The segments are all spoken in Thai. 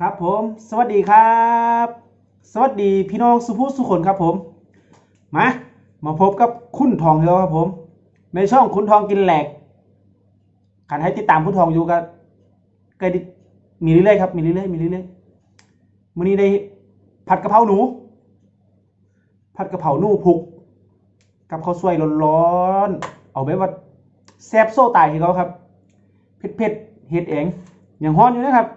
ครับผม สวัสดีครับ สวัสดีพี่น้องสุภุสุคนครับผม มา มาพบกับคุณทองเฮียวครับผม ในช่องคุณทองกินแหลกการให้ติดตามคุณทองอยู่ก็ก็ได้มีเรื่อยๆครับ มีเรื่อยๆ มีเรื่อยๆมื้อนี้ได้ผัดกะเพราหนู ผัดกะเพราหนูผุก กับข้าวสวยร้อนๆ เอาแบบว่าแซ่บโซ่ตายให้เขาครับ เผ็ดๆเฮ็ดเอง อย่างฮ้อนอยู่นะครับ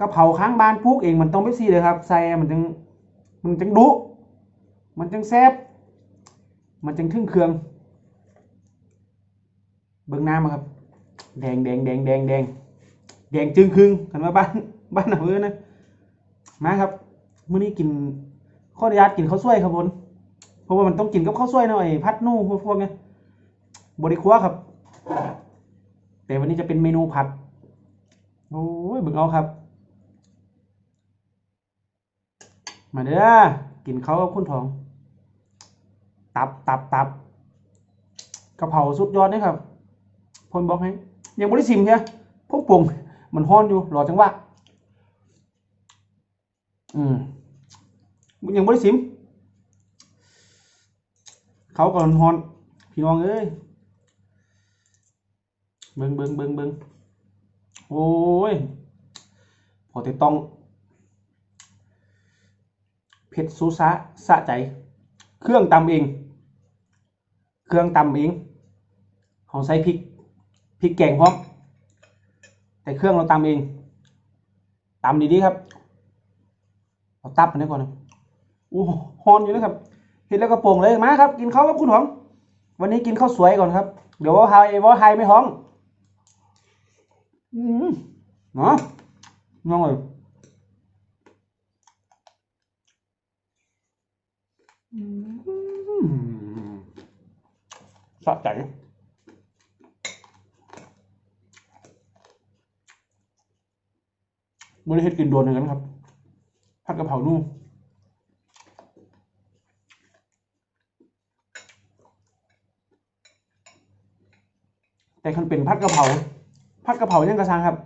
กะเพราข้างบ้านปลูกเองมันต้องไปซีเลยครับใส่มันจึงมันจึงดุ มันจึงแซบมันจึงถึงเครื่อง เบิ่งน้ำมาครับ แดงแดงแดงแดงแดงแดงจึงครึ่งกันมาบ้านบ้านเอาเพื่อนนะมาครับมื้อนี้กินข้ออนุญาตกินข้าวสวยครับผมเพราะว่ามันต้องกินกับข้าวสวยหน่อยพัดนู่พวกพวกเนี้ยบริครัวครับ แต่วันนี้จะเป็นเมนูผัด โอ้ยเบิ่งเอาครับ มาเด้อกินเขากับคุณทอง ตับตับตับกระเพราสุดยอดนี่ครับพลบอกให้ ยังบริสิมเพียพวกปรุงมันฮ้อนอยู่รอจังหวะอืมยังบริสิม เขาก่อนฮ้อน พี่น้องเอ้ยเบิงเบิงเบิงเบิงโอ้ย พอแต่ต้อง ผ็ดซูซะสะใจ เครื่องตำเอง เครื่องตำเองเขาใส่พริกพริกแกงพร้อมแต่เครื่องเราตำเองตำดีๆครับเอาตับมันได้ก่อนนะโอ้ฮอนอยู่นะครับเห็นแล้วก็โป่งเลยมาครับ กินข้าวกับคุณหอมวันนี้กินข้าวสวยก่อนครับ เดี๋ยวว่าไฮว่าไฮไม่ท้องอืมเนาะน้องเลย อืม สะใจบริเฮ็ดกินโดนเหมือนกันครับผัดกะเพรานุ่มแต่คันเป็นผัดกะเพราผัดกะเพรายังกระซังครับ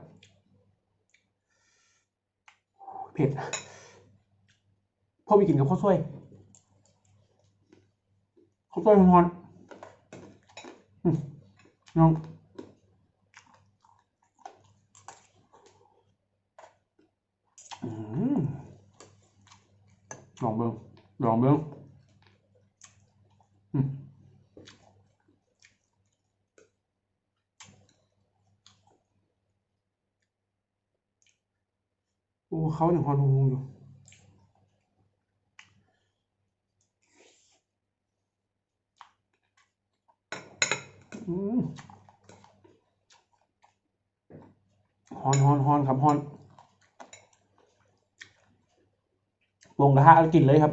เผ็ดพ่อมีกินกับข้าวสวย ข้าวต้มร้อนน้องลองเบิ้งลองเบิ้งโอ้เขาอย่างฮอนฮงอยู่ ฮอนฮอนฮอนครับฮอนลงกระทะแล้วกินเลยครับ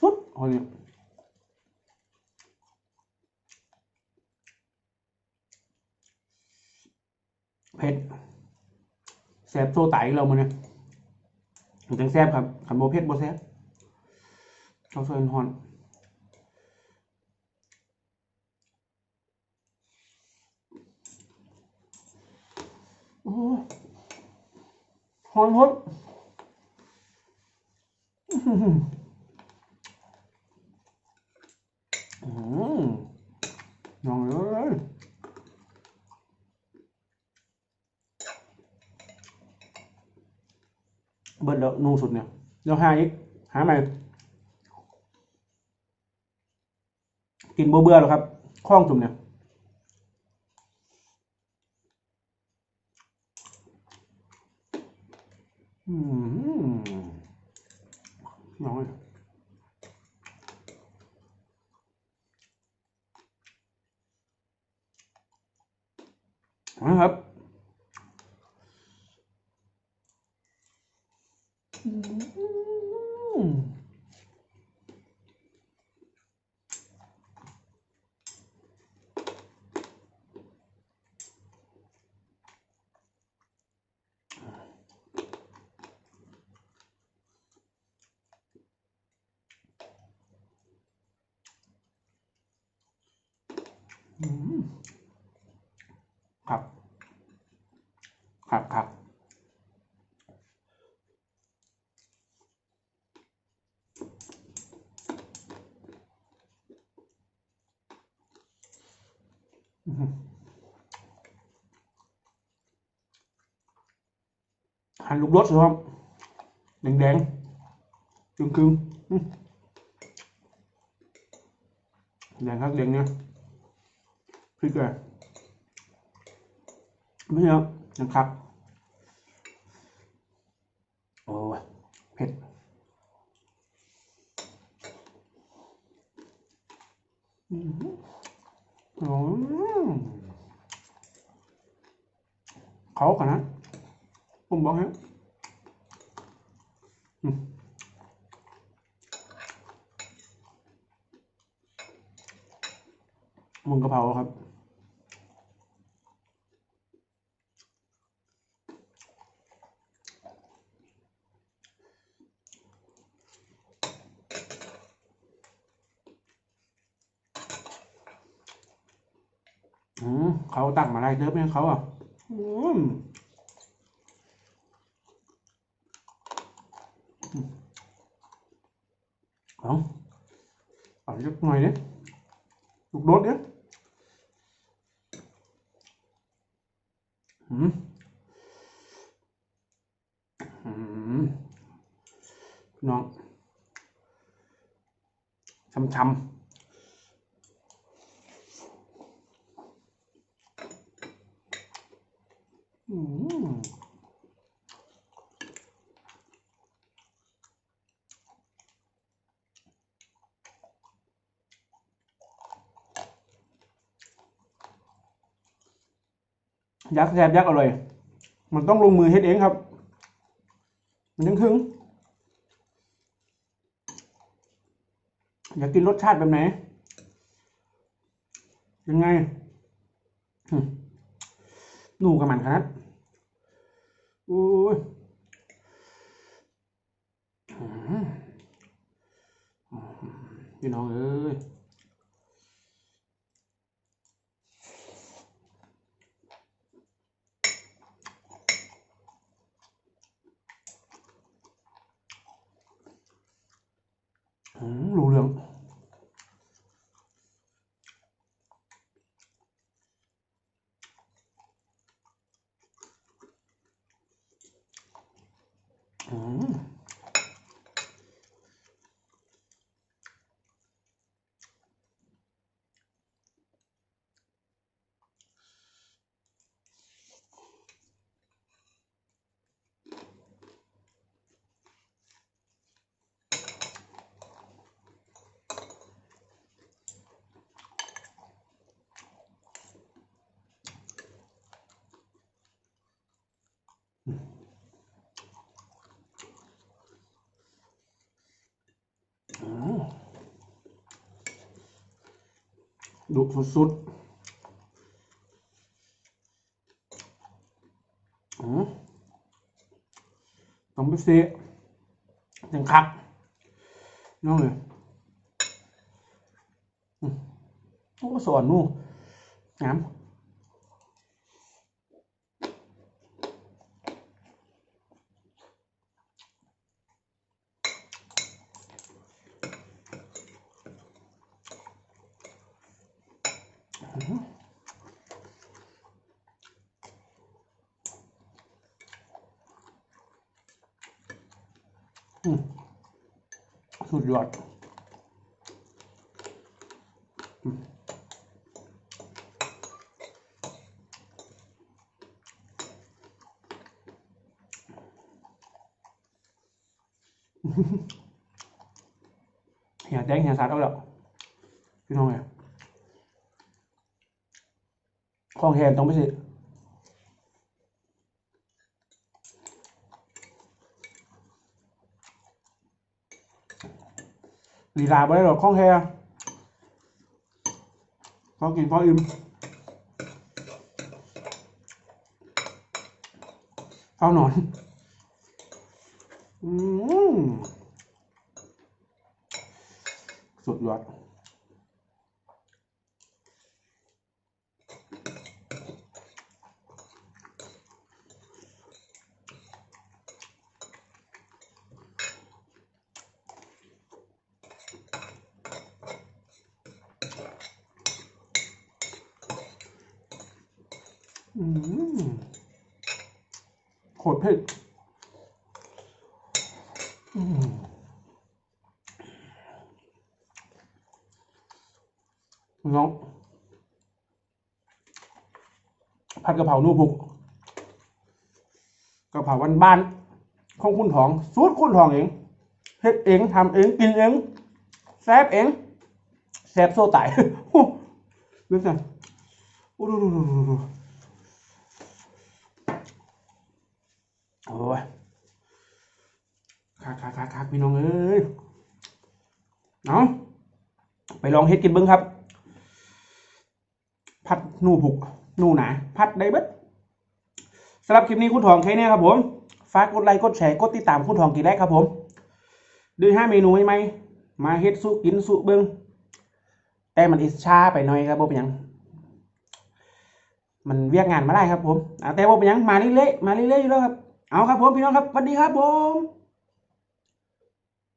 สุดโอ้ยเผ็ดแสบโซ่ไตเรามาเนี่ย มันจังแซ่บครับขันโบเพชรโบแซ่บข้าวซอยฮอนโอ้ฮอนฮอนอื้อหืออืมลองเลย เบิดแล้วนูสุดเนี่ยเดี๋ยวหาอีกหาใหม่กินเบื่อเบื่อหรอครับคล้องจุ่มเนี่ยอืมน้อยนะครับ อืม อืม ครับ ครับครับ หั่นลูกรสครับแดงๆกึ่งๆอื้อแดงครับ ผมบ้ากันนะผมบอกให้อืมมุนกะเพราครับอืมเขาตักมาได้เยอะไหมเขาอะอืม เอาเอาเล็กหน่อยเยักษ์แซบยักษ์อร่อย มันต้องลงมือเฮ็ดเองครับ มันยังครึ่งอยากกินรสชาติแบบไหน ยังไงหนูกับมันครับโอ้ยพี่น้องเอ้ย อืมรู้เรื่อง อืมอืม ดุสุดๆต้องไปเสียจังคักน้องเลยโอ้สอนหนูงา สุดยอดเหี่ยแจ้งเหี่ยสัตว์เอาแล้วพี่น้องไงของแทนต้องไปสิ ลีลาบ่ได้หรอกของแทนพอกินพออิ่มเอาหนอน อืมสุดยอด อืม โคตรเผ็ดน้องผัดกะเพรานูพุกกะเพราวันบ้านๆของคุณทอง สูตรคุณทองเองเฮ็ดเองทำเองกินเองแซ่บเองแซ่บโซ่ตายโอ้ดูสิโอ้ดูดูดูดู โอ้ยคักคักคักคักพี่น้องเอ้ยเอาะไปลองเฮ็ดกินเบิ้งครับผัดนูผุกนูหนาผัดได้เบิดสำหรับคลิปนี้คุณทองแค่เนี้ยครับผมฝากกดไลค์กดแชร์กดติดตามคุณทองกินได้ครับผมด้วยห้าเมนูใหม่ๆมาเฮ็ดสู้กินสู้เบิ้งแต่มันอิชาไปหน่อยครับบ่เป็นยังมันเวียกงานมาได้ครับผมแต่บ่เป็นยังมาเรื่อยๆมาเรื่อยๆอยู่แล้วครับ เอาครับผมพี่น้องครับสวัสดีครับผม